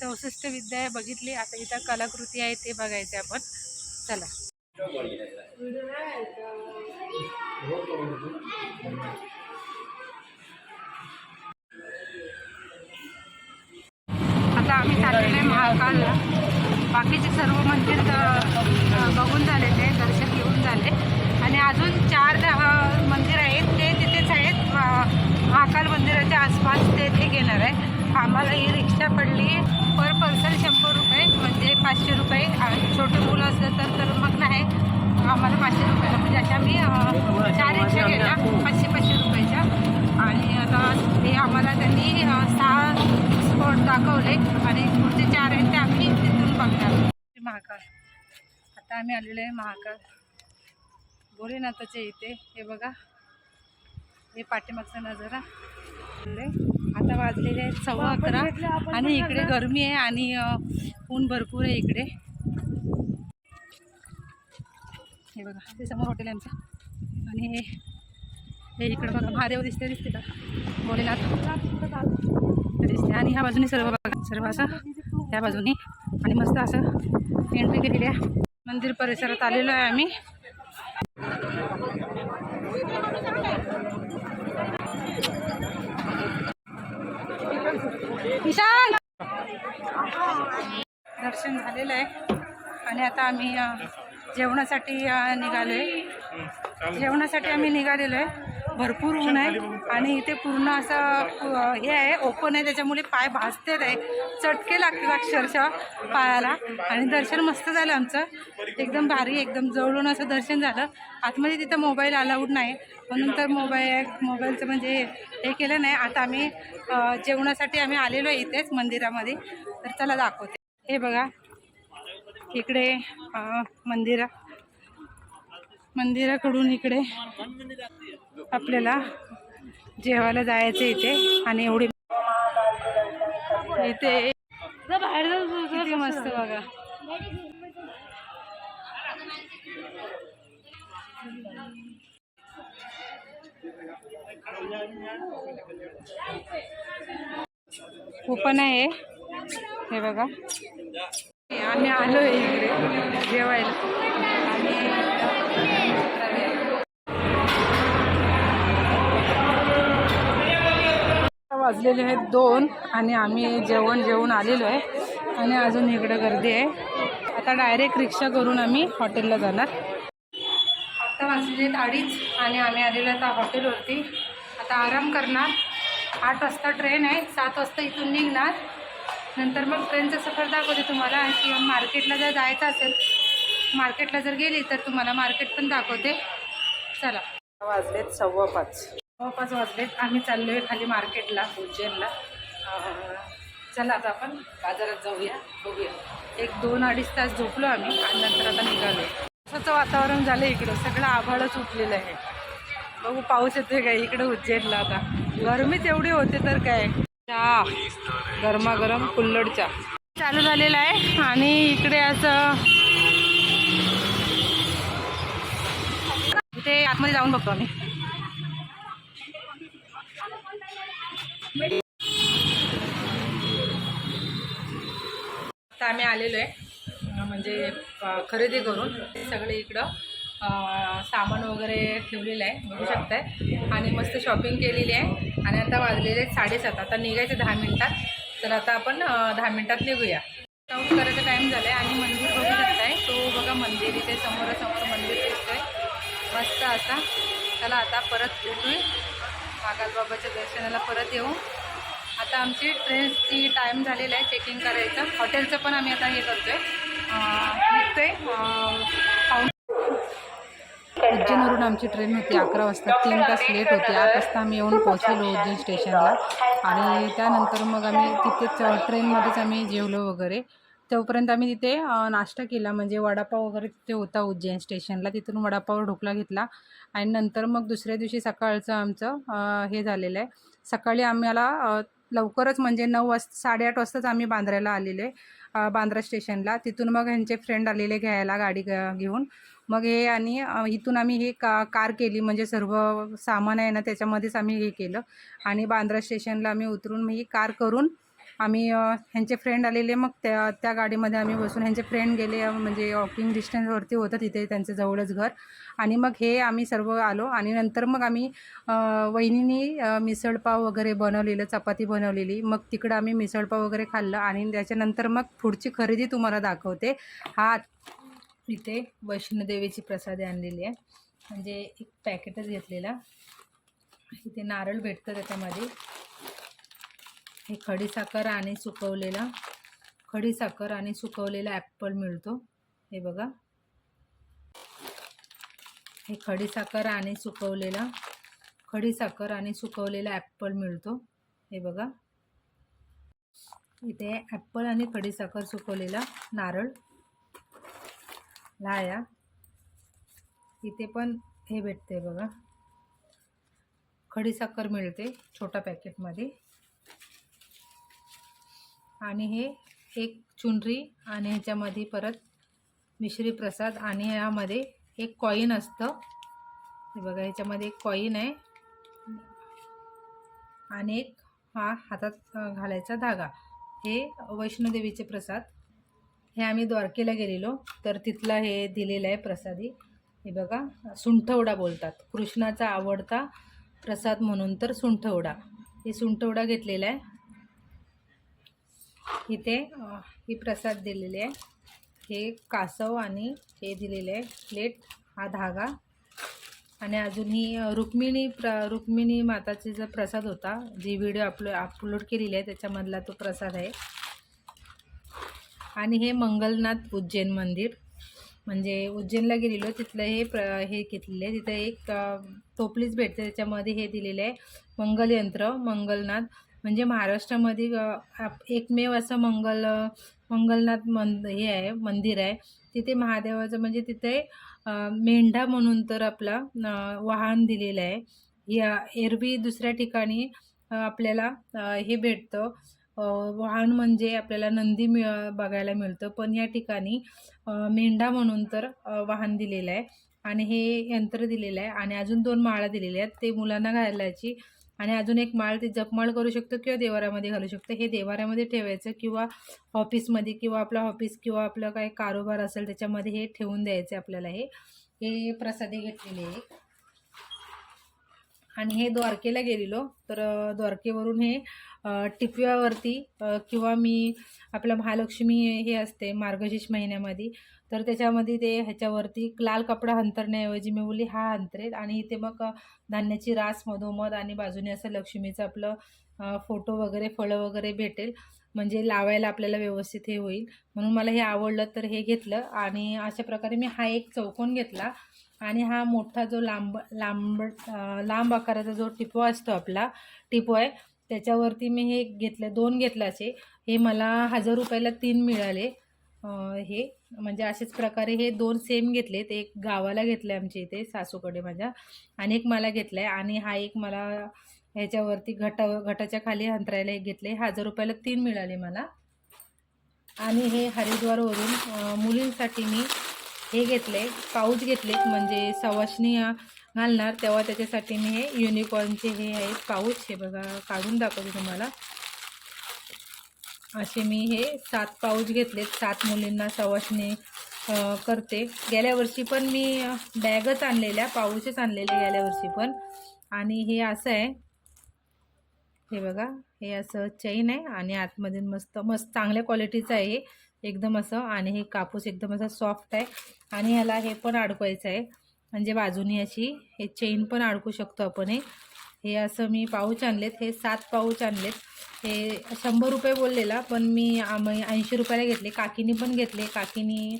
चौसष्ट विद्या आहे बघितली. आता इथं कलाकृती आहे ते बघायचे आपण. चला. आता आम्ही चाललेलो आहे महाकालला. बाकीचे सर्व मंदिर बघून झालेले ते दर्शन. झाले. आणि अजून चार मंदिर आहेत. ते तिथेच आहेत. महाकाल मंदिराच्या आसपास ते ते घेणार आहे. आम्हाला ही रिक्षा पडली पर पर्सन शंभर रुपये म्हणजे पाचशे रुपये. आणि छोटे मुलं असलं तर तर मग नाही. आम्हाला पाचशे रुपये म्हणजे अशा मी चार रिक्षा गेल्या पाचशे पाचशे रुपयाच्या. आणि आता हे आम्हाला त्यांनी सहा स्पॉट दाखवले. आणि पुढचे चार आहेत ते आम्ही तिथून बघणार. महाकाल. आता आम्ही आलेलो आहे महाकाल. भोलेनाथाच्या इथे. हे बघा. हे पाठीमागचा नजारा आता वाजलेले आहेत सव्वा अकरा. आणि इकडे गरमी आहे आणि ऊन भरपूर आहे इकडे. हे बघा. ते समोर हॉटेल आमचं. आणि हे हे इकडे बघा. महादेव दिसते दिसते का? भोलेनाथ. दिसते. आणि ह्या बाजूने सर्व बघा. सर्व असं त्या बाजूने. आणि मस्त असं एंट्री केलेली आहे. मंदिर परिसरात आलेलो आहे आम्ही. दर्शन झालेलं आहे. आणि आता आम्ही जेवणासाठी अ, निघालोय. जेवणासाठी आम्ही निघालेलो आहे. भरपूर ऊन आहे आणि इथे पूर्ण असं हे आहे ओपन आहे त्याच्यामुळे पाय भाजतेत आहे. चटके लागतात अक्षरशः पायाला. आणि दर्शन मस्त झालं आमचं. एकदम भारी एकदम जवळून असं दर्शन झालं. आतमध्ये तिथं मोबाईल अलाउड नाही. म्हणून तर मोबाईल मोबाईलचं म्हणजे हे केलं नाही. आता आम्ही जेवणासाठी आम्ही आलेलो आहे इथेच मंदिरामध्ये. तर चला दाखवते. हे बघा. इकडे मंदिरं मंदिर. मंदिराकडून इकडे आपल्याला जेवायला जायचं इथे आणि एवढी इथे बाहेर मस्त बघा. कुपन आहे. हे बघा. आम्ही आलो आहे इकडे जेवायला. आणि वाजलेले आहेत दोन आणि आम्ही जेवण जेवून आलेलो आहे. आणि अजून इकडे गर्दी आहे. आता डायरेक्ट रिक्षा करून आम्ही हॉटेलला जाणार. आता वाजलेले आहेत अडीच आणि आम्ही आलेलो आता हॉटेलवरती आता आराम करणार. आठ वाजता ट्रेन आहे. सात वाजता इथून निघणार. नंतर मग ट्रेनचा सफर दाखवते तुम्हाला. किंवा मार्केटला जर जायचं असेल मार्केटला जर गेली तर तुम्हाला मार्केट पण दाखवते. चला. वाजलेत सव्वा पाच. पाच वाजलेत आम्ही चाललो आहे खाली मार्केटला उज्जैनला चला आता आपण बाजारात जाऊया बघूया. एक दोन अडीच तास झोपलो आम्ही आणि नंतर आता निघालो असंच वातावरण झालं इकडं. सगळं आभाळच उठलेलं आहे. बघू पाऊस येतोय काय इकडे उज्जैनला आता. गरमीच एवढी होते तर काय? चहा. गरमागरम कुल्लड चहा. चालू झालेला आहे आणि इकडे असं इथे आतमध्ये जाऊन बघतो आम्ही. आता आम्ही आलेलो आहे म्हणजे खरेदी करून. ते सगळे इकडं सामान वगैरे ठेवलेलं आहे बघू शकताय. आणि मस्त शॉपिंग केलेली आहे. आणि आता वाजलेले आहेत साडेसात आता निघायचं दहा मिनटात. तर आता आपण दहा मिनटात निघूया. काउंट करायचा टाईम झाला आहे आणि मंदिर बघू शकताय. तो बघा मंदिर इथे समोरासमोर मंदिर दिसतंय. मस्त असा चला आता परत भेटूय बाबाच्या दर्शनाला परत येऊ. आता आमची ट्रेनची टाईम झालेला आहे चेकिंग करायचं. हॉटेलचं पण आम्ही आता हे करतोय. आहे निघतोय. उज्जैनवरून आमची ट्रेन होती अकरा वाजता. तीन तास लेट होती. आठ वाजता आम्ही येऊन पोहोचलो उज्जैन स्टेशनला आणि त्यानंतर मग आम्ही तिथेच ट्रेनमध्येच आम्ही जेवलो वगैरे. तोपर्यंत आम्ही तिथे नाश्ता केला. म्हणजे वडापाव वगैरे तिथे होता उज्जैन स्टेशनला. तिथून वडापाव ढोकला घेतला. आणि नंतर मग दुसऱ्या दिवशी सकाळचं आमचं हे झालेलं आहे. सकाळी आम्हाला लवकरच म्हणजे नऊ वाजता साडेआठ वाजताच आम्ही बांद्र्याला आलेले बांद्रा स्टेशनला. तिथून मग ह्यांचे फ्रेंड आलेले घ्यायला गाडी घेऊन. मग हे आणि इथून आम्ही हे का कार केली. म्हणजे सर्व सामान आहे ना त्याच्यामध्येच आम्ही हे केलं. आणि बांद्रा स्टेशनला आम्ही उतरून मग ही कार करून आम्ही ह्यांचे फ्रेंड आलेले मग त्या त्या गाडीमध्ये आम्ही बसून ह्यांचे फ्रेंड गेले म्हणजे वॉकिंग डिस्टन्सवरती होतं तिथे त्यांचं जवळच घर. आणि मग हे आम्ही सर्व आलो आणि नंतर मग आम्ही वहिनीनी मिसळपाव वगैरे बनवलेलं चपाती बनवलेली. मग तिकडं आम्ही मिसळपाव वगैरे खाल्लं आणि त्याच्यानंतर मग पुढची खरेदी तुम्हाला दाखवते. हा इथे वैष्णोदेवीची प्रसादी आणलेली आहे. म्हणजे एक पॅकेटच घेतलेला. इथे नारळ भेटतं त्याच्यामध्ये. हे खडीसाखर आणि सुकवलेला खडीसाखर आणि सुकवलेला ॲपल मिळतो. हे बघा. हे खडीसाखर आणि सुकवलेला खडीसाखर आणि सुकवलेला ॲपल मिळतो. हे बघा. इथे ॲपल आणि खडीसाखर सुकवलेला नारळ लाया. इथे पण हे भेटते बघा. खडीसाखर मिळते छोट्या पॅकेटमध्ये. आणि हे एक चुनरी आणि ह्याच्यामध्ये परत मिश्री प्रसाद आणि यामध्ये एक कॉईन असतं. हे बघा ह्याच्यामध्ये एक कॉईन आहे. आणि एक हा हातात घालायचा धागा. हे वैष्णोदेवीचे प्रसाद. हे आम्ही द्वारकेला गेलेलो. तर तिथला हे दिलेलं आहे प्रसादी. हे बघा सुंठवडा बोलतात. कृष्णाचा आवडता प्रसाद म्हणून तर सुंठवडा. हे सुंठवडा घेतलेला आहे. इथे ही प्रसाद दिलेले आहे. हे कासव आणि हे दिलेले आहे. प्लेट हा धागा. आणि अजून ही रुक्मिणी प्र रुक्मिणी माताचा जो प्रसाद होता जी व्हिडिओ अपलो अपलोड केलेली आहे त्याच्यामधला तो प्रसाद आहे. आणि हे मंगलनाथ उज्जैन मंदिर. म्हणजे उज्जैनला गेलेलो तिथलं हे प्र हे घेतलेलं आहे. तिथं एक टोपलीच भेटते त्याच्यामध्ये हे दिलेलं आहे. मंगलयंत्र मंगलनाथ. म्हणजे महाराष्ट्रामध्ये एकमेव असं मंगल मंगलनाथ मंद हे आहे मंदिर आहे. तिथे महादेवाचं म्हणजे तिथे मेंढा म्हणून तर आपला वाहन दिलेलं आहे. या एरवी दुसऱ्या ठिकाणी आपल्याला हे भेटतं. वाहन म्हणजे आपल्याला नंदी मिळ बघायला मिळतं. पण या ठिकाणी मेंढा म्हणून तर वाहन दिलेलं आहे. आणि हे यंत्र दिलेलं आहे. आणि अजून दोन माळा दिलेल्या आहेत. ते मुलांना घालायची. आणि अजून एक माळ ते जपमाळ करू शकतो किंवा देवाऱ्यामध्ये घालू शकतो. हे देवाऱ्यामध्ये ठेवायचं किंवा ऑफिसमध्ये किंवा आपला ऑफिस किंवा आपलं काय कारोबार असेल त्याच्यामध्ये हे ठेवून द्यायचं आपल्याला हे. हे प्रसादी घेतलेले आहे. आणि हे द्वारकेला गेलेलो. तर द्वारकेवरून हे टिपव्यावरती किंवा मी आपलं महालक्ष्मी हे असते मार्गशीर्ष महिन्यामध्ये तर त्याच्यामध्ये ते ह्याच्यावरती लाल कपडा अंतरण्याऐवजी मी बोलली हा अंतरेल आणि इथे मग धान्याची रास मधोमध आणि बाजूने असं लक्ष्मीचं आपलं फोटो वगैरे फळं वगैरे भेटेल. म्हणजे लावायला आपल्याला व्यवस्थित हे होईल. म्हणून मला हे आवडलं तर हे घेतलं. आणि अशा प्रकारे मी हा एक चौकोन घेतला. आणि हा मोठा जो लांब लांब लांब आकाराचा जो टिपवा असतो आपला टिपवा त्याच्यावरती मी हे घेतलं दोन घेतल्याचे हे मला हजार रुपयाला तीन मिळाले. हे म्हणजे अशाच प्रकारे हे दोन सेम घेतलेत एक गावाला घेतलं आहे आमच्या इथे सासूकडे माझ्या. आणि एक मला घेतलं आहे आणि हा एक मला ह्याच्यावरती घटा घटाच्या खाली अंतरायला एक घेतले हजार रुपयाला तीन मिळाले मला. आणि हे हरिद्वारवरून मुलींसाठी मी हे घेतले पाऊच घेतलेत म्हणजे सवाशणी घालणार. तेव्हा त्याच्यासाठी मी हे युनिकॉर्नचे हे आहेत पाऊच हे बघा काढून दाखवते तुम्हाला. असे मी हे सात पाऊच घेतलेत सात मुलींना सवाशणी करते. गेल्या वर्षी पण मी बॅगच आणलेल्या पाऊचच आणलेले गेल्या वर्षी पण. आणि हे असं आहे. हे बघा हे असं चैन आहे आणि आतमधून मस्त मस्त चांगल्या क्वालिटीचं आहे हे. एकदम असं आणि हे कापूस एकदम असा सॉफ्ट आहे. आणि ह्याला हे पण अडकवायचं आहे. म्हणजे बाजूनी अशी हे चेन पण अडकू शकतो आपण हे. हे असं मी पाऊच आणलेत. हे सात पाऊच आणलेत. हे शंभर रुपये बोललेला पण मी ऐंशी रुपयाला घेतले. काकीनी पण घेतले. काकीनी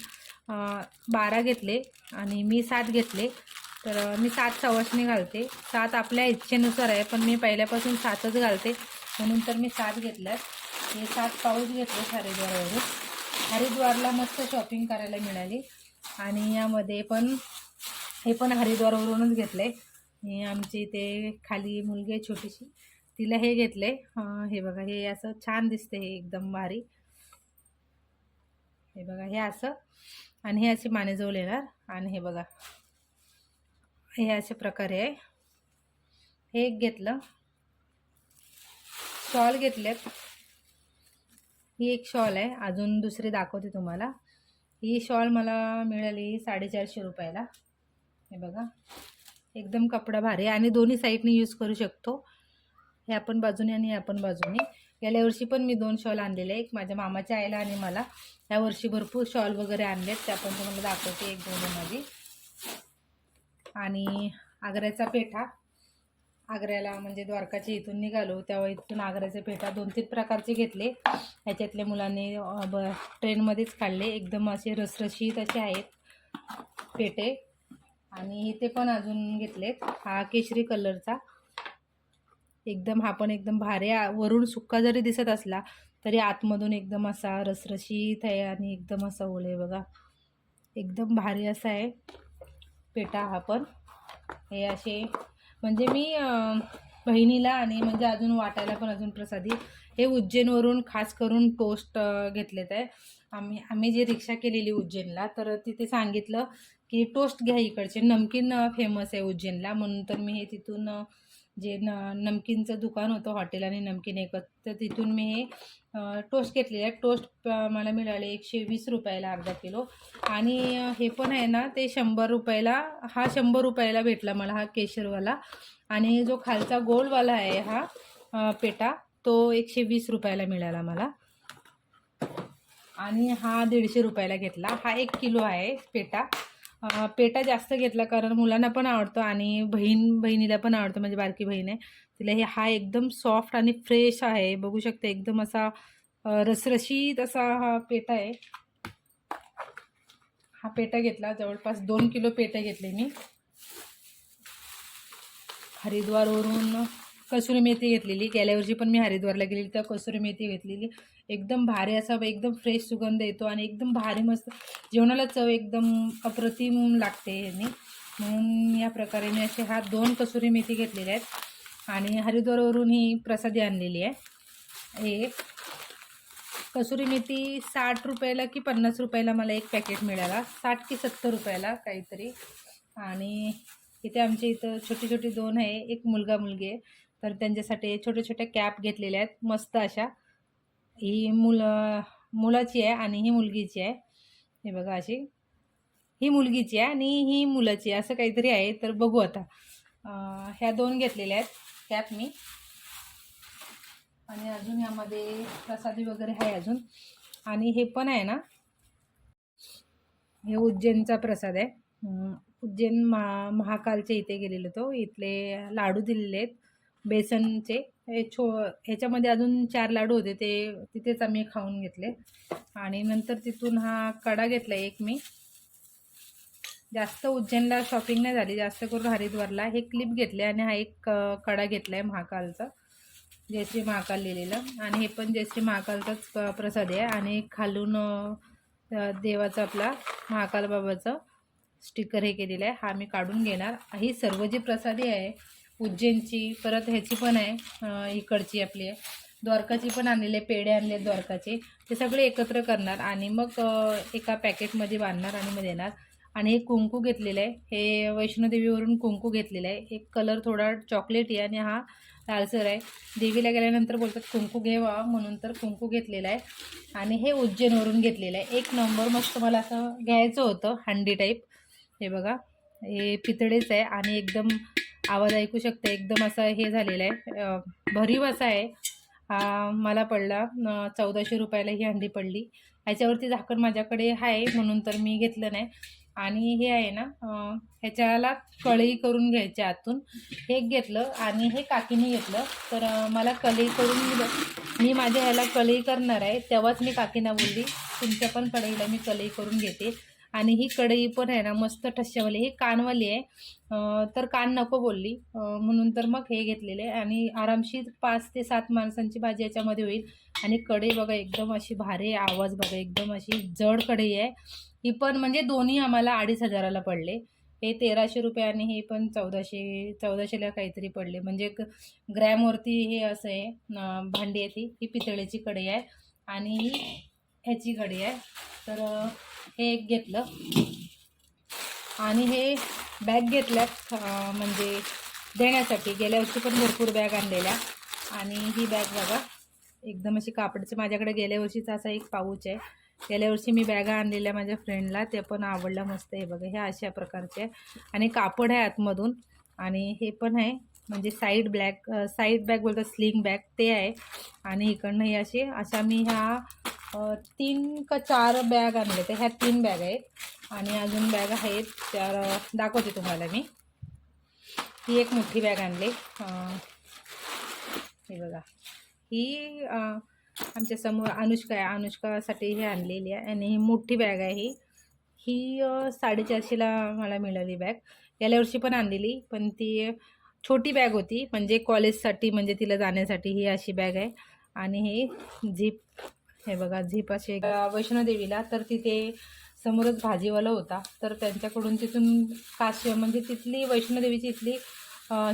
बारा घेतले आणि मी सात घेतले. तर मी सात सवाशणी घालते. सात आपल्या इच्छेनुसार आहे पण मी पहिल्यापासून सातच घालते. म्हणून तर मी सात घेतल्यात. हे सात पाऊच घेतले हरिद्वारवरून हरिद्वारला मस्त शॉपिंग करायला मिळाली. आणि यामध्ये पण हे पण हरिद्वारवरूनच घेतलं आहे आमची इथे खाली मुलगी आहे छोटीशी तिला हे घेतलं आहे हे बघा हे असं छान दिसते हे एकदम भारी. हे बघा हे असं. आणि हे असे मानेजवळ येणार. आणि हे बघा हे अशा प्रकारे आहे. हे एक घेतलं. शॉल घेतलेत. ही एक शॉल आहे. अजून दुसरी दाखवते तुम्हाला. ही शॉल मला मिळाली साडेचारशे रुपयाला. हे बघा. एकदम कपडा भारी आहे. आणि दोन्ही साईडने यूज करू शकतो. हे आपण बाजूने आणि आपण बाजूने. गेल्या वर्षी पण मी दोन शॉल आणलेले एक माझ्या मामाच्या आईला आणि मला. या वर्षी भरपूर शॉल वगैरे आणलेत. त्या पण तुम्हाला दाखवते एक दोन माझी आणि आग्र्याचा पेठा. आग्र्याला म्हणजे द्वारकाच्या इथून निघालो. तेव्हा इथून आग्र्याचे पेठा दोन तीन प्रकारचे घेतले. ह्याच्यातले मुलांनी ब ट्रेनमध्येच काढले. एकदम असे रसरशीत असे आहेत पेटे. आणि इथे पण अजून घेतलेत. हा केशरी कलरचा. एकदम हा पण एकदम भारी वरून सुक्का जरी दिसत असला तरी आतमधून एकदम असा रसरशीत आहे आणि एकदम असा ओले बघा. एकदम भारी असा आहे पेटा हा पण. हे असे म्हणजे मी बहिणीला आणि म्हणजे अजून वाटायला पण अजून प्रसादी हे उज्जैनवरून खास करून टोस्ट घेतलेत आहे. आम्ही आम्ही जी रिक्षा केलेली उज्जैनला तर तिथे सांगितलं की टोस्ट घ्या इकडचे. नमकीन फेमस आहे उज्जैनला म्हणून तर मी हे तिथून जे न नमकीनचं दुकान होतं हॉटेल आणि नमकीन एकच तर तिथून मी हे टोस्ट घेतलेले आहे. टोस्ट मला मिळाले एकशे वीस रुपयाला अर्धा किलो. आणि हे पण आहे ना ते शंभर रुपयाला हा शंभर रुपयाला भेटला मला हा केशरवाला. आणि जो खालचा गोलवाला आहे हा पेटा तो एकशे वीस रुपयाला मिळाला मला. आणि हा दीडशे रुपयाला घेतला. हा एक किलो आहे पेटा. पेटा जास्त घेतला कारण मुलांना पण आवडतो आणि बहीण बहिणीला पण आवडतं म्हणजे बारकी बहीण आहे. तिला हे हा एकदम सॉफ्ट आणि फ्रेश आहे. बघू शकते एकदम असा रसरशीत असा हा पेटा आहे. हा पेटा घेतला. जवळपास दोन किलो पेटा घेतले मी. हरिद्वारवरून कसुरी मेथी घेतलेली. गेल्या वर्षी पण मी हरिद्वारला गेलेली तर कसुरी मेथी घेतलेली. एकदम भारी असा एकदम फ्रेश सुगंध येतो आणि एकदम भारी मस्त. जेवणाला चव एकदम अप्रतिम लागते यांनी. म्हणून या प्रकारे मी असे हा दोन कसुरी मेथी घेतलेल्या आहेत. आणि हरिद्वारवरून ही प्रसादी आणलेली आहे. एक. कसुरी मेथी साठ रुपयाला की पन्नास रुपयाला मला एक पॅकेट मिळाला. साठ की सत्तर रुपयाला काहीतरी. आणि इथे आमच्या इथं छोटी छोटी दोन आहे. एक मुलगा मुलगी आहे. तर त्यांच्यासाठी छोट्या छोट्या कॅप घेतलेल्या आहेत मस्त अशा. ही मुलं मुलाची आहे आणि ही मुलगीची आहे. हे बघा अशी. ही मुलगीची आहे आणि ही मुलाची आहे असं काहीतरी आहे. तर बघू आता. ह्या दोन घेतलेल्या आहेत कॅप मी. आणि अजून यामध्ये प्रसादी वगैरे आहे अजून. आणि हे पण आहे ना. हे उज्जैनचा प्रसाद आहे. उज्जैन महा महाकालच्या इथे गेलेलो तो. इथले लाडू दिलेले आहेत. बेसनचे. हे छो ह्याच्यामध्ये अजून चार लाडू होते ते तिथेच आम्ही खाऊन घेतले. आणि नंतर तिथून हा कडा घेतला एक मी. जास्त उज्जैनला शॉपिंग नाही झाली जास्त करून हरिद्वारला. हे क्लिप घेतले आणि हा एक कडा घेतला आहे महाकालचा जयश्री महाकाल लिहिलेलं. आणि हे पण जयश्री महाकालचाच प्रसाद आहे. आणि खालून देवाचा आपला महाकाल बाबाचं स्टिकर हे केलेलं आहे. हा मी काढून घेणार. ही सर्व जी प्रसादी आहे उज्जैनची परत ह्याची पण आहे इकडची आपली द्वारकाची पण आणलेले आहे, पेढे आणले आहेत द्वारकाचे. ते सगळे एकत्र करणार आणि मग एका पॅकेटमध्ये बांधणार आणि मग देणार. आणि हे कुंकू घेतलेलं आहे. हे वैष्णोदेवीवरून कुंकू घेतलेलं आहे. एक कलर थोडा चॉकलेटी आहे आणि हा लालसर आहे. देवीला गेल्यानंतर बोलतात कुंकू घेवा म्हणून तर कुंकू घेतलेला आहे. आणि हे उज्जैनवरून घेतलेलं आहे. एक नंबर मस्त मला असं घ्यायचं होतं हंडी टाईप हे बघा हे पितळेच आहे आणि एकदम आवाज ऐकू शकते. एकदम असं हे झालेलं आहे. भरीव असा आहे. हा मला पडला. चौदाशे रुपयाला ही हंडी पडली. ह्याच्यावरती झाकण माझ्याकडे आहे म्हणून तर मी घेतलं नाही. आणि हे आहे ना ह्याच्याला कळई करून घ्यायच्या आतून. हे घेतलं आणि हे काकीने घेतलं. तर मला कलई करून मी माझ्या ह्याला कलई करणार आहे. तेव्हाच मी काकीना बोलली तुमच्या पण कढईला मी कलई करून घेते. आणि ही कढई पण आहे ना मस्त ठश्यावाली. ही कानवाली आहे. तर कान नको बोलली. म्हणून तर मग हे घेतलेले. आणि आरामशीर पाच ते सात माणसांची भाजी याच्यामध्ये होईल. आणि कढई बघा एकदम अशी भारी आवाज बघा एकदम अशी जड कढई आहे. ही पण म्हणजे दोन्ही आम्हाला अडीच हजाराला पडले. हे तेराशे रुपये आणि हे पण चौदाशे चौदाशेला काहीतरी पडले. म्हणजे ग्रॅमवरती हे असं आहे. भांडी आहे ती. ही पितळेची कढई आहे. आणि ही ह्याची कढई आहे. तर हे एक घेतलं. आणि हे बॅग घेतल्यात म्हणजे देण्यासाठी. गेल्या वर्षी पण भरपूर बॅग आणलेल्या. आणि ही बॅग बघा एकदम अशी कापडचे. माझ्याकडे गेल्या वर्षीचा असा एक पाऊच आहे. गेल्या वर्षी मी बॅगा आणलेल्या माझ्या फ्रेंडला ते पण आवडलं मस्त हे बघा. हे अशा प्रकारचे. आहे आणि कापड आहे आतमधून. आणि हे पण आहे म्हणजे साईड ब्लॅक साईड बॅग बोलतात स्लिंग बॅग ते आहे. आणि इकडनं ही असे अशा मी ह्या तीन का चार बॅग आणले तर ह्या तीन बॅग आहेत. आणि अजून बॅग आहेत. त्या दाखवते तुम्हाला मी. ही एक मोठी बॅग आणली. हे बघा. ही आमच्यासमोर आमच्यासमोर अनुष्का आहे. अनुष्कासाठी हे आणलेली आहे. आणि ही मोठी बॅग आहे ही. ही साडेचारशेला मला मिळाली बॅग. गेल्या वर्षी पण आणलेली. पण ती छोटी बॅग होती. म्हणजे कॉलेजसाठी म्हणजे तिला जाण्यासाठी ही अशी बॅग आहे. आणि हे झीप हे बघा झीप असे वैष्णोदेवीला. तर तिथे समोरच भाजीवाला होता. तर त्यांच्याकडून तिथून काशी म्हणजे तिथली वैष्णोदेवीची इथली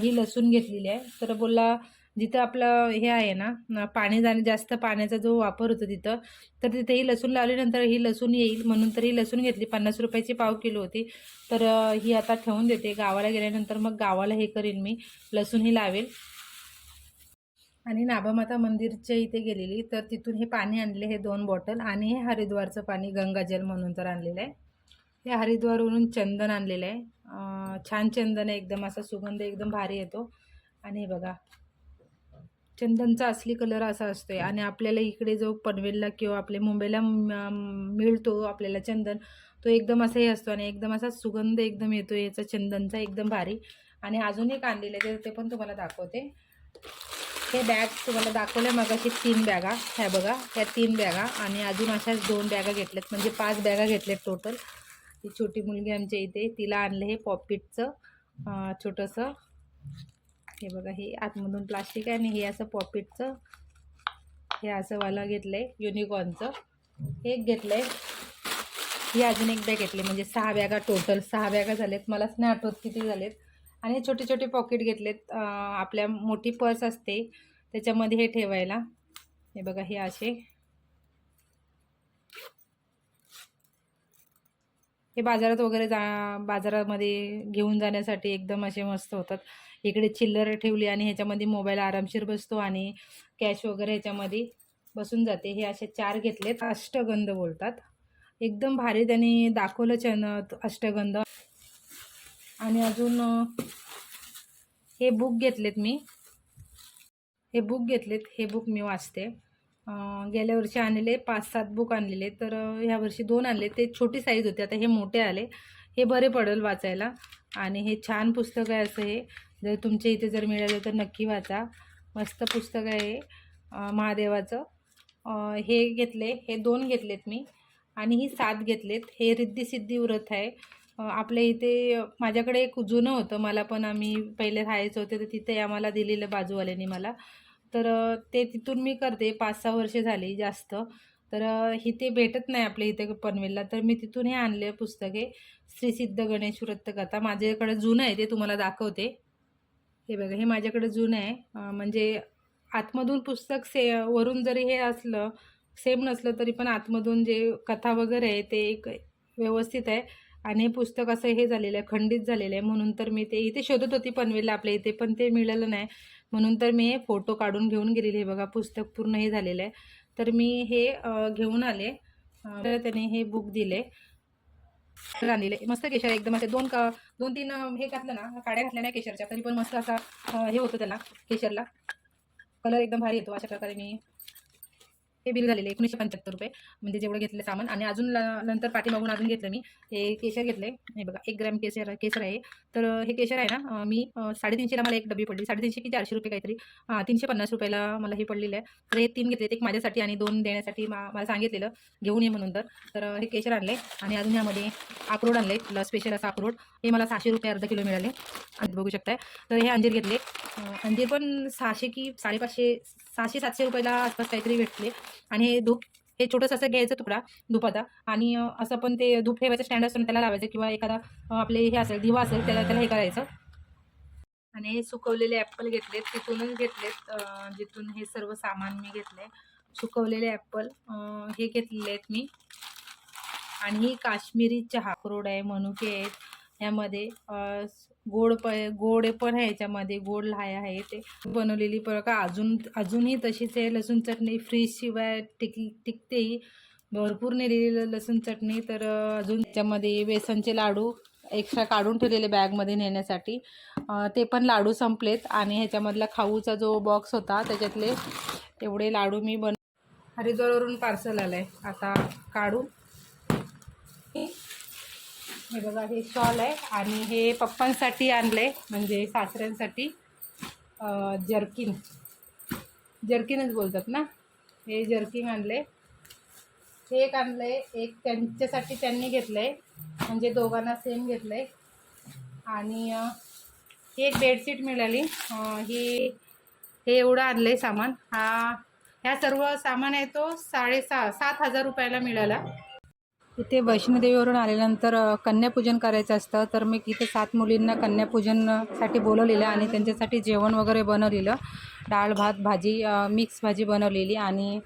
ही लसूण घेतलेली आहे. तर बोलला जिथं आपलं हे आहे ना पाणी जाणे जास्त पाण्याचा जो वापर होतो तिथं तर तिथे ही लसूण लावल्यानंतर ही लसूण येईल. म्हणून तर ही लसूण घेतली. पन्नास रुपयाची पाव किलो होती. तर ही आता ठेवून देते. गावाला गेल्यानंतर मग गावाला हे करीन मी. लसूण ही लावेल. आणि नाभामाता मंदिरच्या इथे गेलेली. तर तिथून हे पाणी आणले हे दोन बॉटल आणि हे हरिद्वारचं पाणी गंगाजल म्हणून तर आणलेलं आहे. हे हरिद्वारवरून चंदन आणलेलं आहे. छान चंदन आहे. एकदम असा सुगंध एकदम भारी येतो. आणि हे बघा चंदनचा असली कलर असा असतो आहे आणि आपल्याला इकडे जो पनवेलला किंवा आपल्या मुंबईला मिळतो आपल्याला चंदन तो एकदम असाही असतो आणि एकदम असा सुगंध एकदम येतो याचा चंदनचा एकदम भारी. आणि अजून एक आणलेलं आहे ते- ते पण तुम्हाला दाखवते. हे बॅग तुम्हाला दाखवल्या मगाशी तीन बॅगा. ह्या बघा ह्या तीन बॅगा आणि अजून अशाच दोन बॅगा घेतल्यात. म्हणजे पाच बॅगा घेतल्यात टोटल ती छोटी मुलगी आमच्या इथे तिला आणलं हे पॉपिटचं छोटंसं. हे बघा हे आतमधून प्लास्टिक आहे आणि हे असं पॉपिटचं. हे असं वाला घेतलं आहे युनिकॉर्नचं हे एक घेतलं आहे ही अजून एक बॅग घेतली म्हणजे सहा बॅगा टोटल सहा बॅगा झालेत मलाच नाही आठवत किती झालेत. आणि छोटे छोटे पॉकेट घेतलेत आपल्या मोठी पर्स असते त्याच्यामध्ये हे ठेवायला. हे बघा हे असे. हे बाजारात वगैरे जा बाजारामध्ये घेऊन जाण्यासाठी एकदम असे मस्त होतात. इकडे चिल्लर ठेवली आणि ह्याच्यामध्ये मोबाईल आरामशीर बसतो आणि कॅश वगैरे ह्याच्यामध्ये बसून जाते. हे असे चार घेतलेत. अष्टगंध बोलतात. एकदम भारी त्यांनी दाखवलं चॅन अष्टगंध. आणि अजून हे बुक घेतलेत मी. हे बुक घेतलेत हे बुक मी वाचते. गेल्या वर्षी आणलेले पाच सात बुक आणलेले. तर ह्या वर्षी दोन आणले. ते छोटी साईज होते. आता हे मोठे आले. हे बरे पडेल वाचायला. आणि हे छान पुस्तक आहे असं हे. जर तुमच्या इथे जर मिळालं तर नक्की वाचा. मस्त पुस्तक आहे महादेवाचं. हे घेतले. हे दोन घेतलेत मी. आणि ही सात घेतलेत. हे रिद्धी सिद्धी व्रत आहे. आपल्या इथे माझ्याकडे एक जुनं होतं. मला पण आम्ही पहिले राहायचं होते तर तिथे आम्हाला दिलेलं बाजूवाल्यानी मला. तर ते तिथून मी करते. पाच सहा वर्षे झाली जास्त. तर इथे भेटत नाही आपल्या इथे पनवेलला. तर मी तिथून हे आणले पुस्तके. श्री सिद्ध गणेश व्रत कथा माझ्याकडे जुनं आहे ते तुम्हाला दाखवते. हे बघा हे माझ्याकडे जुनं आहे. म्हणजे आतमधून पुस्तक से वरून जरी हे असलं सेम नसलं तरी पण आतमधून जे कथा वगैरे आहे ते एक व्यवस्थित आहे. आणि हे पुस्तक असं हे झालेलं आहे खंडित झालेलं आहे. म्हणून तर मी ते इथे शोधत होती पनवेलला आपल्या इथे पण ते मिळालं नाही. म्हणून तर मी फोटो काढून घेऊन गेलेले हे बघा पुस्तक पूर्ण हे झालेलं आहे. तर मी हे घेऊन आले. तर त्याने हे बुक दिले. आणलेले मस्त केशर एकदम असे दोन का दोन तीन हे घातलं ना काड्या घातल्या नाही केशरच्या. तरी पण मस्त असा हे होतं त्याला केशरला. कलर एकदम भारी येतो अशा प्रकारे मी. हे बिल झालेलं एकोणीसशे पंच्याहत्तर रुपये. म्हणजे जेवढं घेतलं सामान. आणि अजून ल- नंतर पाठीमागून अजून घेतलं मी. हे केशर घेतले हे बघा एक ग्रॅम केशर केसर आहे. तर हे केशर आहे ना मी साडेतीनशेला मला एक डबी पडली. साडेतीनशे की चारशे रुपये काहीतरी हां तीनशे पन्नास रुपयाला मला हे पडलेलं आहे. तर हे तीन घेतले एक माझ्यासाठी आणि दोन देण्यासाठी मा मला सांगितलेलं. घेऊन ये म्हणून तर. तर हे केशर आणले आणि अजून यामध्ये अक्रोड आणले स्पेशल असा अक्रोड. हे मला सहाशे रुपये अर्धा किलो मिळाले. आणि बघू शकताय. तर हे अंजीर घेतले. अंजीर पण सहाशे की साडेपाचशे सहाशे सातशे रुपयाला आसपास काहीतरी भेटले. आणि हे धूप हे छोटंसं असं घ्यायचं तुकडा धुपाचा आणि असं पण ते धूप ठेवायचं स्टँड असतो त्याला लावायचं. किंवा एखादा आपले हे असेल दिवा असेल त्याला त्याला हे करायचं. आणि हे सुकवलेले ॲपल घेतलेत तिथूनच घेतलेत जिथून हे सर्व सामान मी घेतले सुकवलेले ॲपल हे घेतलेले आहेत मी. आणि ही काश्मीरी चहा क्रोड आहे मनुके आहेत. ह्यामध्ये गोड प गोड पण आहे याच्यामध्ये गोड लाह्या आहे ते. बनवलेली पर का अजून अजूनही तशीच आहे. लसूण चटणी फ्रीजशिवाय टिक टिकतेही. भरपूर नेलेली लसूण चटणी. तर अजून त्याच्यामध्ये बेसनचे लाडू एक्स्ट्रा काढून ठेवलेले बॅगमध्ये नेण्यासाठी. ते पण लाडू संपलेत. आणि ह्याच्यामधला खाऊचा जो बॉक्स होता त्याच्यातले एवढे लाडू मी बन हरिद्वारवरून पार्सल आलं आहे आता काढू. हे बघा हे शॉल आहे आणि हे पप्पांसाठी आणले म्हणजे सासऱ्यांसाठी. जर्किन. जर्किनच बोलतात ना? हे जर्किन आणले हे एक आणलं आहे एक त्यांच्यासाठी त्यांनी घेतलं आहे म्हणजे दोघांना सेम घेतलं आहे आणि ही एक बेडशीट मिळाली. ही हे एवढं आणलं आहे सामान. हा ह्या सर्व सामान आहे तो साडेसहा सात हजार रुपयाला मिळाला. इथे वैष्णोदेवीवरून आल्यानंतर कन्यापूजन करायचं असतं. तर मी इथे सात मुलींना कन्यापूजनसाठी बोलवलेलं आणि त्यांच्यासाठी जेवण वगैरे बनवलेलं. डाळ भात भाजी मिक्स भाजी बनवलेली आणि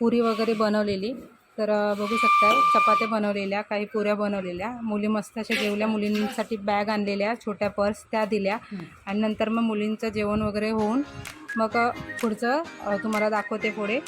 पुरी वगैरे बनवलेली. तर बघू शकता चपात्या बनवलेल्या काही पुऱ्या बनवलेल्या. मुली मस्त अशा जेवल्या मुलींसाठी बॅग आणलेल्या छोट्या पर्स त्या दिल्या. आणि नंतर मग मुलींचं जेवण वगैरे होऊन मग पुढचं तुम्हाला दाखवते पुढे.